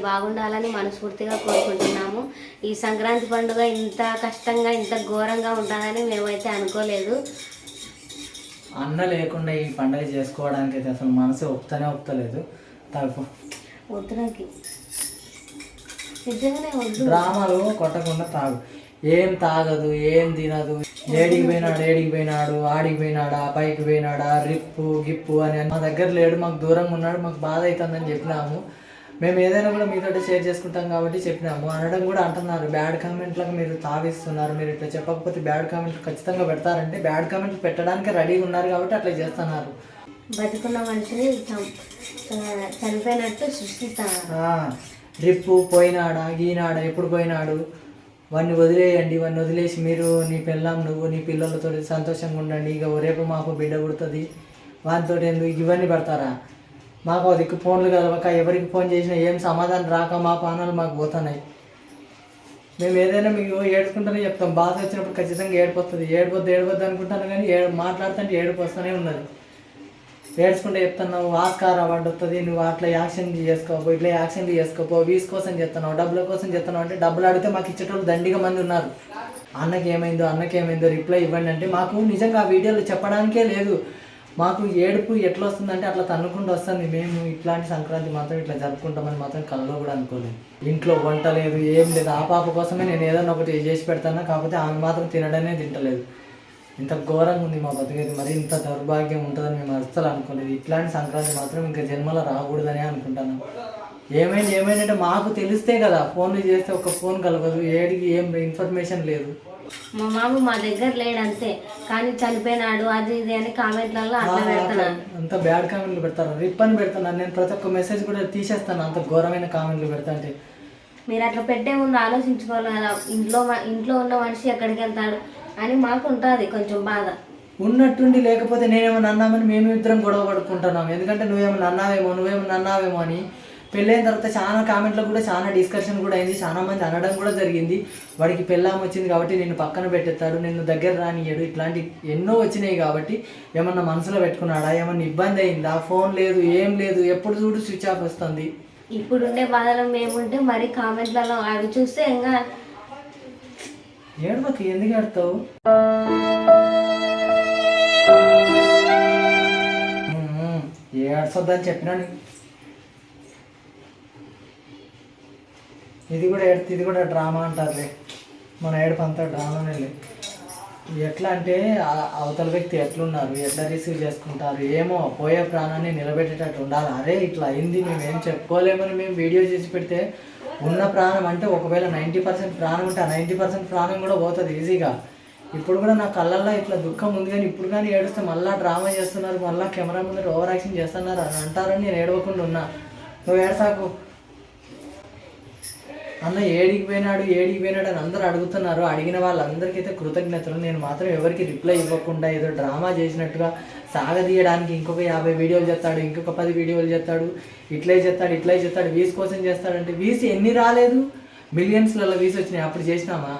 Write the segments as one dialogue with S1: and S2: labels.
S1: మీరు బాగుండాలని మనస్ఫూర్తిగా కోరుకుంటున్నాము. ఈ సంక్రాంతి పండుగ ఇంత కష్టంగా ఇంత ఘోరంగా ఉంటుందని మేమైతే అనుకోలేదు.
S2: అన్న లేకుండా ఈ పండుగ చేసుకోవడానికి అయితే అసలు మనసు ఒప్పుతనే ఒప్పుతలేదు. తప్పు.
S1: వద్దు నాకు నిజంగానే వద్దు.
S2: డ్రామాలు కొట్టకుండా తాగు. ఏం తాగదు ఏం తినదు. ఏడికి పోయినాడు ఏడికి పోయినాడు ఆడికి పోయినాడా పైకి పోయినాడా రిప్పు గిప్పు అని మా దగ్గర లేడు మాకు దూరంగా ఉన్నాడు మాకు బాధ అవుతుందని చెప్పినాము. మేము ఏదైనా కూడా మీతో షేర్ చేసుకుంటాం కాబట్టి చెప్పినాము. అనడం కూడా అంటున్నారు. బ్యాడ్ కామెంట్లకు మీరు తావిస్తున్నారు. మీరు ఇట్లా చెప్పకపోతే బ్యాడ్ కామెంట్లు ఖచ్చితంగా పెడతారంటే బ్యాడ్ కామెంట్లు పెట్టడానికి రెడీగా ఉన్నారు కాబట్టి అట్లా చేస్తున్నారు.
S1: బతుకున్న మనిషిని చనిపోయినట్టు సృష్టిస్తాను
S2: ఆ, రిప్పు పోయినాడా గీనాడా ఎప్పుడు పోయినాడు? వాడిని వదిలేయండి. వాడిని వదిలేసి మీరు నీ పిల్లం నువ్వు నీ పిల్లలతో సంతోషంగా ఉండండి. ఇక రేపు మాకు బిడ్డ పుడుతుంది. వాటితో ఎందుకు ఇవన్నీ పెడతారా? మాకు ఒక దిక్కు ఫోన్లు కలవక ఎవరికి ఫోన్ చేసినా ఏం సమాధానం రాక మా పానాలు మాకు పోతున్నాయి. మేము ఏదైనా మీకు ఏడుకుంటూనే చెప్తాం. బాధ వచ్చినప్పుడు ఖచ్చితంగా ఏడిపోతుంది ఏడిపోద్దు ఏడిపోద్దు అనుకుంటాను కానీ ఏ మాట్లాడుతుంటే ఏడుపు వస్తూనే ఉన్నది. ఏడ్చుకుంటే చెప్తున్నావు ఆస్కార్ అవార్డు వస్తుంది నువ్వు అట్లా యాక్షన్ చేసుకోపో ఇట్లా యాక్షన్ చేసుకోపో వీస్ కోసం చెప్తున్నావు డబ్బుల కోసం చెప్తున్నావు అంటే డబ్బులు అడిగితే మాకు ఇచ్చేటోళ్ళు దండిగా మంది ఉన్నారు. అన్నకి ఏమైందో అన్నకి ఏమైందో రిప్లై ఇవ్వండి అంటే మాకు నిజంగా ఆ వీడియోలు చెప్పడానికే లేదు. మాకు ఏడుపు ఎట్లా వస్తుందంటే అట్లా తన్నుకుండా వస్తుంది. మేము ఇట్లాంటి సంక్రాంతి మాత్రం ఇట్లా జరుపుకుంటామని మాత్రం కళ్ళలో కూడా అనుకోలేదు. ఇంట్లో వంట లేదు ఏం లేదు. ఆ పాప కోసమే నేను ఏదైనా ఒకటి చేసి పెడతాను? కాకపోతే ఆమె మాత్రం తినడమే తింటలేదు. ఇంత ఘోరంగా ఉంది మా బతికేది మరి ఇంత దౌర్భాగ్యం ఉంటుందని మేము అస్సలు అనుకోలేదు. ఇట్లాంటి సంక్రాంతి మాత్రం ఇంకా జన్మలో రాకూడదని అనుకుంటాను ఏమైంది? ఏమైందంటే మాకు తెలిస్తే కదా ఫోన్లు చేస్తే ఒక ఫోన్ కలగదు ఏడికి ఏం ఇన్ఫర్మేషన్ లేదు.
S1: మా మామ మా దగ్గర లేడు అంతే. కానీ చనిపోయినాడు అది ఇది అని కామెంట్లలో అట్లా పెడుతున్నాను
S2: అంత బ్యాడ్ కామెంట్లు పెడతారు? రిప్ అని పెడతాను నేను ప్రతి ఒక్క మెసేజ్ కూడా తీసేస్తాను. అంత ఘోరమైన కామెంట్లు పెడతా అంటే.
S1: మీరు అట్లా పెట్టే ముందు ఆలోచించుకోవాలి కదా. ఇంట్లో ఇంట్లో ఉన్న మనిషి ఎక్కడికి వెళ్తాడు అని మాకు ఉంటుంది కొంచెం బాధ.
S2: ఉన్నట్టుండి లేకపోతే నేనేమన్నా అన్నామని మేము ఇద్దరం గొడవ పడుకుంటున్నాం. ఎందుకంటే నువ్వేమన్నా అన్నావేమో నువ్వేమన్నా అన్నావేమో అని పెళ్ళైన తర్వాత చాలా కామెంట్లో కూడా చాలా డిస్కషన్ కూడా అయింది. చాలా మంది అనడం కూడా జరిగింది. వాడికి పెళ్ళాం వచ్చింది కాబట్టి నిన్ను పక్కన పెట్టేస్తాడు నిన్ను దగ్గర రానియడు ఇట్లాంటి ఎన్నో వచ్చినాయి కాబట్టి ఏమన్నా మనసులో పెట్టుకున్నాడా? ఏమన్నా ఇబ్బంది అయిందా? ఫోన్ లేదు ఏం లేదు. ఎప్పుడు చూడు స్విచ్ ఆఫ్ వస్తుంది.
S1: ఇప్పుడుండే బాధలో మేముంటే మరి కామెంట్లలో అవి చూస్తే ఇంకా
S2: ఏడవకి ఎందుకు ఆడతావు ఏడ్చొద్దని చెప్పినా ఇది కూడా ఏడుతుంది ఇది కూడా డ్రామా అంటారులే. మన ఏడుపు అంతా డ్రామానే ఎట్లా అంటే అవతల వ్యక్తి ఎట్లున్నారు ఎట్లా రిసీవ్ చేసుకుంటారు ఏమో పోయే ప్రాణాన్ని నిలబెట్టేటట్టు ఉండాలి? అరే ఇట్లా అయింది మేము ఏం చెప్పుకోలేమని మేము వీడియో చేసి పెడితే ఉన్న ప్రాణం అంటే ఒకవేళ నైంటీ పర్సెంట్ ప్రాణం ఉంటే ఆ నైంటీ పర్సెంట్ ప్రాణం కూడా పోతుంది ఈజీగా ఇప్పుడు కూడా నా కళ్ళల్లో ఇట్లా దుఃఖం ఉంది కానీ ఇప్పుడు కానీ ఏడుస్తే మళ్ళీ డ్రామా చేస్తున్నారు మళ్ళీ కెమెరా ముందర ఓవర్ యాక్షన్ చేస్తున్నారు అని అంటారని నేను ఏడవకుండా ఉన్నా. నువ్వు ఏడసాకు. అన్న ఏడికి పోయినాడు ఏడికి పోయినాడు అని అందరూ అడుగుతున్నారు. అడిగిన వాళ్ళందరికైతే కృతజ్ఞతలు. నేను మాత్రం ఎవరికి రిప్లై ఇవ్వకుండా ఏదో డ్రామా చేసినట్టుగా సాగదీయడానికి ఇంకొక యాభై వీడియోలు చేస్తాడు ఇంకొక పది వీడియోలు చేస్తాడు ఇట్లే చేస్తాడు ఇట్లే చేస్తాడు వీస్ కోసం చేస్తాడంటే వీస్ ఎన్ని రాలేదు? మిలియన్స్లలో వీస్ వచ్చినాయి. అప్పుడు చేసినామా?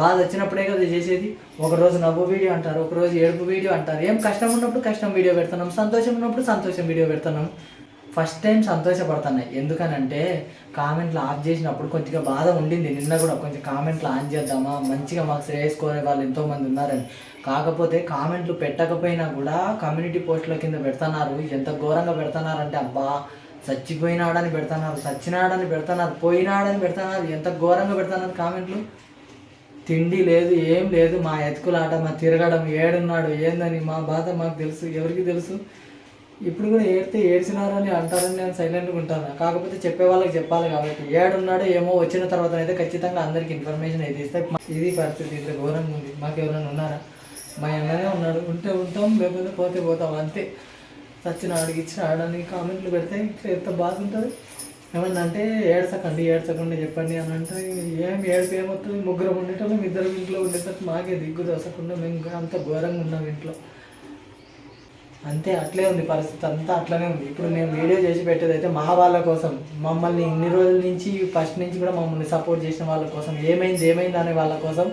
S2: బాధ వచ్చినప్పుడే కదా చేసేది. ఒక రోజు నవ్వు వీడియో అంటారు ఒకరోజు ఏడుపు వీడియో అంటారు. ఏం కష్టం ఉన్నప్పుడు కష్టం వీడియో పెడుతున్నాం సంతోషం ఉన్నప్పుడు సంతోషం వీడియో పెడుతున్నాం. ఫస్ట్ టైం సంతోషపడుతున్నాయి ఎందుకనంటే కామెంట్లు ఆఫ్ చేసినప్పుడు కొద్దిగా బాధ ఉండింది. నిన్న కూడా కొంచెం కామెంట్లు ఆన్ చేద్దామా? మంచిగా మాకు శ్రేయస్ కోరే వాళ్ళు ఎంతోమంది ఉన్నారని. కాకపోతే కామెంట్లు పెట్టకపోయినా కూడా కమ్యూనిటీ పోస్టుల కింద పెడుతున్నారు. ఎంత ఘోరంగా పెడుతున్నారంటే అబ్బా! చచ్చిపోయినాడని పెడుతున్నారు. చచ్చినాడని పెడుతున్నారు. పోయినాడని పెడుతున్నారు. ఎంత ఘోరంగా పెడుతున్నారు కామెంట్లు? తిండి లేదు ఏం లేదు. మా ఎతుకులాట మా తిరగడం ఏడున్నాడు ఏందని మా బాధ మాకు తెలుసు. ఎవరికి తెలుసు? ఇప్పుడు కూడా ఏడితే ఏడ్చినారని అంటారని నేను సైలెంట్గా ఉంటాను. కాకపోతే చెప్పే వాళ్ళకి చెప్పాలి కాబట్టి. ఏడున్నాడో ఏమో వచ్చిన తర్వాత అయితే ఖచ్చితంగా అందరికి ఇన్ఫర్మేషన్ అయితే ఇస్తే ఇది పరిస్థితి. ఇంత ఘోరంగా ఉంది. మాకు ఎవరైనా ఉన్నారా? మా అన్ననే ఉన్నాడు. ఉంటే ఉంటాం లేకపోతే పోతే పోతాం. అంతే. చచ్చిన ఆడికి ఇచ్చిన ఆడడానికి కామెంట్లు పెడితే ఇట్లా ఎంత బాధ ఉంటుంది? ఏమన్నా అంటే ఏడ్చకండి ఏడ్చకుండా చెప్పండి అని అంటే ఏం ఏడితే ఏమవుతుంది ముగ్గురం ఉండేటప్పుడు ఇద్దరు ఇంట్లో ఉండేటట్టు మాకే దిగ్గు దోసకుండా మేము అంత ఘోరంగా ఉన్నాం ఇంట్లో. అంతే అట్లే ఉంది పరిస్థితి అంతా అట్లనే ఉంది. ఇప్పుడు మేము వీడియో చేసి పెట్టేది అయితే మా వాళ్ళ కోసం. మమ్మల్ని ఇన్ని రోజుల నుంచి ఫస్ట్ నుంచి కూడా మమ్మల్ని సపోర్ట్ చేసిన వాళ్ళ కోసం. ఏమైంది ఏమైంది అనే వాళ్ళ కోసం.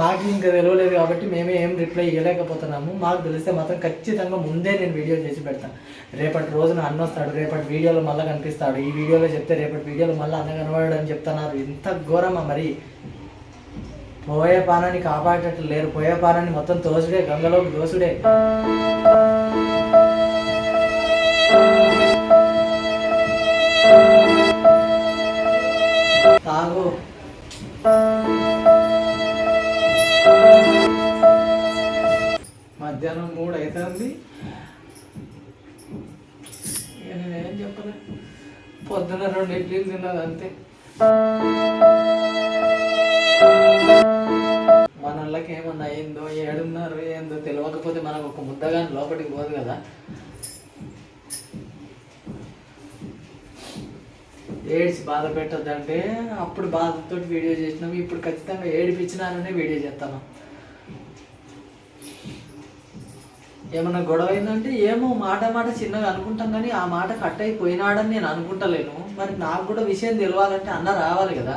S2: మాకు ఇంకా తెలియలేదు కాబట్టి మేమే ఏం రిప్లై ఇవ్వలేకపోతున్నాము మాకు తెలిస్తే మాత్రం ఖచ్చితంగా ముందే నేను వీడియో చేసి పెడతాను రేపటి రోజున అన్న వస్తాడు రేపటి వీడియోలో మళ్ళీ కనిపిస్తాడు. ఈ వీడియోలో చెప్తే రేపటి వీడియోలో మళ్ళీ అన్న కనబడాడు అని చెప్తున్నారు. ఇంత ఘోరమా మరి? పోయే పానాన్ని కాపాడేటట్లు లేరు. పోయే పానాన్ని మొత్తం తోసుడే గంగలోకి దోసుడే. తాగు. మధ్యాహ్నం మూడు అవుతుంది నేనేం చెప్పలే. పొద్దున రెండు ఇడ్లీలు తిన్నది అంతే. మన ఏమన్నా అయిందో ఏడున్నారు ఏందో తెలియకపోతే మనకు ఒక ముద్దగాని లోపలికి పోదు కదా. ఏడ్చి బాధ పెట్టద్దంటే అప్పుడు బాధతో వీడియో చేసినాం. ఇప్పుడు ఖచ్చితంగా ఏడిపించినాననే వీడియో చేస్తాను. ఏమన్నా గొడవ అయిందంటే ఏమో మాట మాట చిన్నగా అనుకుంటాం కానీ ఆ మాట కట్ అయిపోయినాడని నేను అనుకుంటలేను. మరి నాకు కూడా విషయం తెలియాలంటే అన్న రావాలి కదా.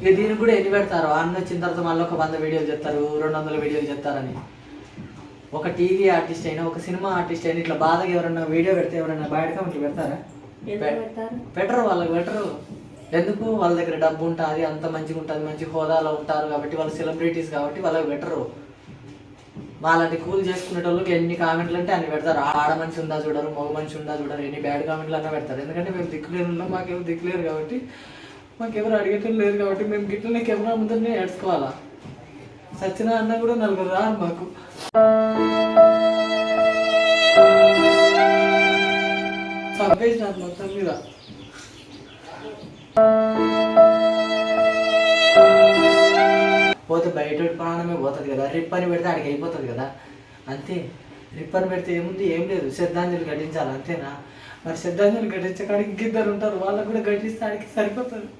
S2: ఇక దీనికి కూడా ఎన్ని పెడతారు? అన్న వచ్చిన తర్వాత మళ్ళీ ఒక వంద వీడియోలు చెప్తారు రెండు వందల వీడియోలు చెప్తారని ఒక టీవీ ఆర్టిస్ట్ అయినా ఒక సినిమా ఆర్టిస్ట్ అయినా ఇట్లా బాధగా ఎవరన్నా వీడియో పెడితే ఎవరైనా బయట ఇట్లా పెడతారా? బెటర్ వాళ్ళకి బెటర్ ఎందుకు? వాళ్ళ దగ్గర డబ్బు ఉంటుంది అంత మంచిగా ఉంటుంది మంచి హోదాలో ఉంటారు కాబట్టి వాళ్ళు సెలబ్రిటీస్ కాబట్టి వాళ్ళకి బెటరు వాళ్ళని కూల్ చేసుకునే వాళ్ళకి ఎన్ని కామెంట్లు అంటే అన్ని పెడతారు. ఆడ మనిషి ఉందా చూడరు మగ మనిషి ఉందా చూడరు ఎన్ని బ్యాడ్ కామెంట్లు అన్నా పెడతారు. ఎందుకంటే మేము దిక్కులేరు ఉన్నాం మాకెవరు దిక్కులేరు కాబట్టి మాకెవరు అడిగేటోళ్ళు లేరు కాబట్టి మేము గిట్లనే కెమెరా ముందరనే ఏడ్చుకోవాలా. సచిన అన్న కూడా నలుగురు రారు మాకు. చంపేసినారు మొత్తం మీద. పోతే బయట ప్రాణమే పోతుంది కదా రిప్పని పెడితే ఆడికి అయిపోతుంది కదా. అంతే. రిప్పని పెడితే ఏముంది? ఏం లేదు. శ్రద్ధాంజలి ఘటించాలి అంతేనా? మరి శ్రద్ధాంజలి ఘటించే కాడికి ఇంకిద్దరు ఉంటారు. వాళ్ళకు కూడా ఘటిస్తే ఆడికి సరిపోతుంది.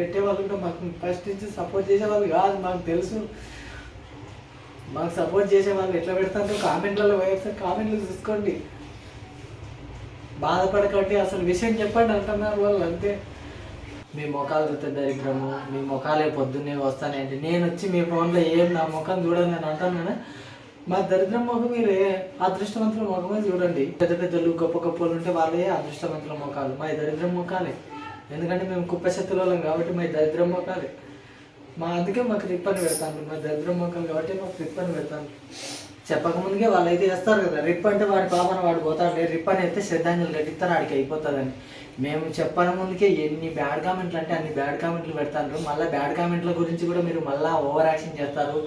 S2: బ్యాడ్ కామెంట్లు పెట్టే వాళ్ళు కూడా మాకు ఫస్ట్ నుంచి సపోర్ట్ చేసే వాళ్ళు కాదు మాకు తెలుసు. మాకు సపోర్ట్ చేసే వాళ్ళు ఎట్లా పెడతారో కామెంట్లలో పోయేస్తే కామెంట్లు చూసుకోండి. బాధపడకండి అసలు విషయం చెప్పండి అంటున్నారు వాళ్ళు అంతే. మీ ముఖాలు చూస్తే దరిద్రము మీ ముఖాలే పొద్దున్నే వస్తానండి నేను వచ్చి మీ ఫోన్లో ఏం నా ముఖం చూడండి అని అంటాను మా దరిద్రం ముఖం మీరే అదృష్టవంతుల ముఖమే చూడండి. పెద్ద పెద్దలు గొప్ప గొప్పలు ఉంటే వాళ్ళే అదృష్టవంతుల ముఖాలు. మా దరిద్రం ముఖాలే. ఎందుకంటే మేము కుప్ప వాళ్ళం కాబట్టి మా దరిద్రం మోకాలి. మా అందుకే మాకు రిప్పని పెడతాను మా దరిద్రం ముఖం కాబట్టి మాకు రిప్పని పెడతాను చెప్పకముందుకే వాళ్ళు అయితే వేస్తారు కదా రిప్ అంటే వాడి పాపన వాడు పోతాడు. రిప్ అని అయితే శ్రద్ధాంజలి కట్టిస్తారు ఆడికి అయిపోతుందని మేము చెప్పన ముందుకే ఎన్ని బ్యాడ్ కామెంట్లు అంటే అన్ని బ్యాడ్ కామెంట్లు పెడతారు మళ్ళీ బ్యాడ్ కామెంట్ల గురించి కూడా మీరు మళ్ళీ ఓవర్ యాక్షన్ చేస్తారు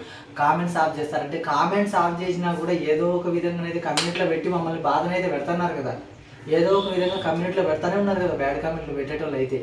S2: కామెంట్స్ ఆఫ్ చేస్తారు. అంటే కామెంట్స్ ఆఫ్ చేసినా కూడా ఏదో ఒక విధంగా అయితే కమ్యూనిటీలో పెట్టి మమ్మల్ని బాధనైతే పెడుతున్నారు కదా. ఏదో ఒక విధంగా కమ్యూనిటీలో పెడతానే ఉన్నారు కదా బ్యాడ్ కామెంట్లు పెట్టేటోళ్ళు అయితే.